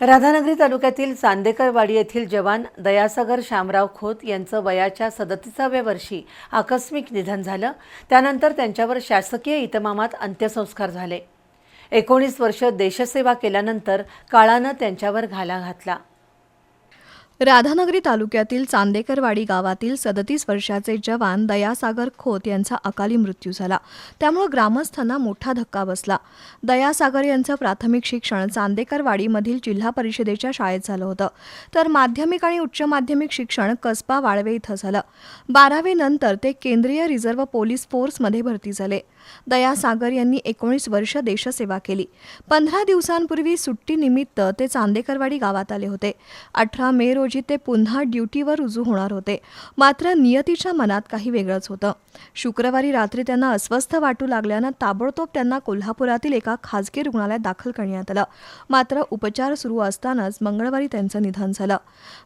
राधानगरी तालुक्यातील चांदेकरवाडी येथील जवान दयासागर शामराव खोत यांचं वयाच्या सदतीसाव्या वर्षी आकस्मिक निधन झालं. त्यानंतर त्यांच्यावर शासकीय इतमामात अंत्यसंस्कार झाले. एकोणीस वर्ष देशसेवा केल्यानंतर काळानं त्यांच्यावर घाला घातला. राधानगरी तालुक्यातील चांदेकरवाडी गावातील सदतीस वर्षाचे जवान दयासागर खोत यांचा अकाली मृत्यू झाला. त्यामुळे ग्रामस्थांना मोठा धक्का बसला. दयासागर यांचं प्राथमिक शिक्षण चांदेकरवाडीमधील जिल्हा परिषदेच्या शाळेत झालं होतं. तर माध्यमिक आणि उच्च माध्यमिक शिक्षण कसबा वाळवे इथं झालं. बारावी नंतर ते केंद्रीय रिझर्व्ह पोलीस फोर्समध्ये भरती झाले. दयासागर यांनी एकोणीस वर्ष देशसेवा केली. पंधरा दिवसांपूर्वी सुट्टीनिमित्त ते चांदेकरवाडी गावात आले होते. अठरा मे रोजी ते पुन्हा ड्युटीवर रुजू होणार होते. मात्र नियतीच्या मनात काही वेगळंच होतं. शुक्रवारी रात्री त्यांना अस्वस्थ वाटू लागल्यानं ताबडतोब त्यांना कोल्हापुरातील एका खाजगी रुग्णालयात दाखल करण्यात आलं. मात्र उपचार सुरू असतानाच मंगळवारी त्यांचं निधन झालं.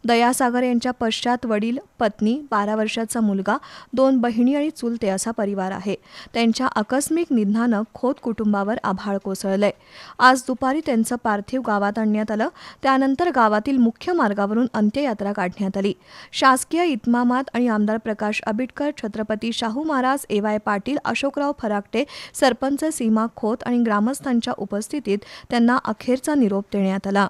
दयासागर यांच्या पश्चात वडील पत्नी बारा वर्षाचा मुलगा दोन बहिणी आणि चुलते असा परिवार आहे. त्यांच्या आकस्मिक निधनानं खोत कुटुंबावर आभाळ कोसळलंय. आज दुपारी त्यांचं पार्थिव गावात आणण्यात आलं. त्यानंतर गावातील मुख्य मार्गावरून अंत्ययात्रा काढण्यात आली? शासकीय इतमामात आणि आमदार प्रकाश आबिटकर छत्रपती शाहू महाराज ए वाय पाटील अशोकराव फराकटे सरपंच सीमा खोत आणि ग्रामस्थांच्या उपस्थितीत त्यांना अखेरचा निरोप देण्यात आला.